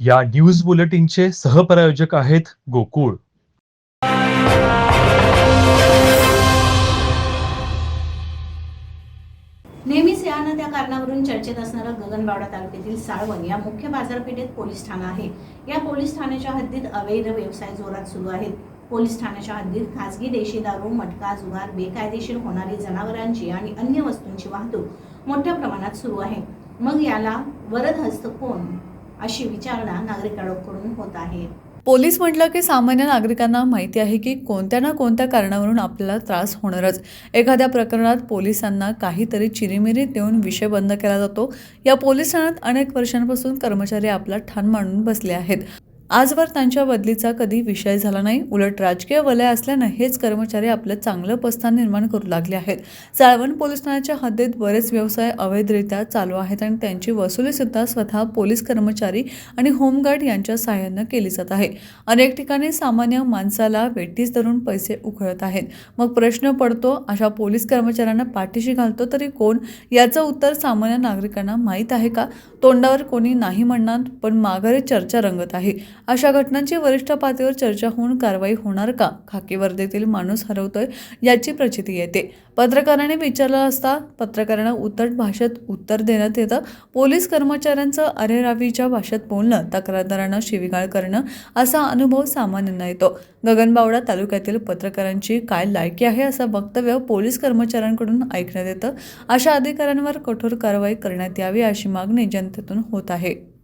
या न्यूज बुलेटिनचे सहप्रायोजक आहेत गोकुळ. नेहमीच या ना त्या कारणावरून चर्चेत असणारं गगनबावडा तालुक्यातील साळवन या मुख्य बाजारपेठेत पोलीस ठाणा आहे. या पोलीस ठाण्याच्या हद्दीत अवैध व्यवसाय जोरात सुरू आहेत. पोलीस ठाण्याच्या हद्दीत खासगी देशी दारू मटका जुगार बेकायदेशीर होणारी जनावरांची आणि अन्य वस्तूंची वाहतूक मोठ्या प्रमाणात सुरू आहे. मग याला वरदहस्त कोण? अशी विचारणा नागरिकांकडून होत आहे. पोलीस म्हटलं की सामान्य नागरिकांना माहिती आहे की कोणत्या ना कोणत्या कारणावरून आपल्याला त्रास होणारच. एखाद्या प्रकरणात पोलिसांना काहीतरी चिरीमिरी देऊन विषय बंद केला जातो. या पोलीस ठाण्यात अनेक वर्षांपासून कर्मचारी आपला ठाण मांडून बसले आहेत. आजवर त्यांच्या बदलीचा कधी विषय झाला नाही. उलट राजकीय वलय असल्यानं हेच कर्मचारी आपलं चांगलं पस्थान निर्माण करू लागले आहेत. साळवण पोलीस ठाण्याच्या हद्दीत बरेच व्यवसाय अवैधरित्या चालू आहेत आणि त्यांची वसुलीसुद्धा स्वतः पोलीस कर्मचारी आणि होमगार्ड यांच्या सहाय्यानं केली जात आहे. अनेक ठिकाणी सामान्य माणसाला वेठीस धरून पैसे उकळत आहेत. मग प्रश्न पडतो अशा पोलीस कर्मचाऱ्यांना पाठीशी घालतो तरी कोण? याचं उत्तर सामान्य नागरिकांना माहीत आहे का? तोंडावर कोणी नाही म्हणणार पण माघारी चर्चा रंगत आहे. अशा घटनांची वरिष्ठ पातळीवर चर्चा होऊन कारवाई होणार का? खाकी वर्दीतील माणूस हरवतोय याची प्रचिती येते. पत्रकाराने विचारलं असता पत्रकारांना उतट भाषेत उत्तर देण्यात येतं. पोलीस कर्मचाऱ्यांचं अरेरावीच्या भाषेत बोलणं तक्रारदारांना शिवीगाळ करणं असा अनुभव सामान्यांना येतो. गगनबावडा तालुक्यातील पत्रकारांची काय लायकी आहे असं वक्तव्य पोलीस कर्मचाऱ्यांकडून ऐकण्यात येतं. अशा अधिकाऱ्यांवर कठोर कारवाई करण्यात यावी अशी मागणी जनतेतून होत आहे.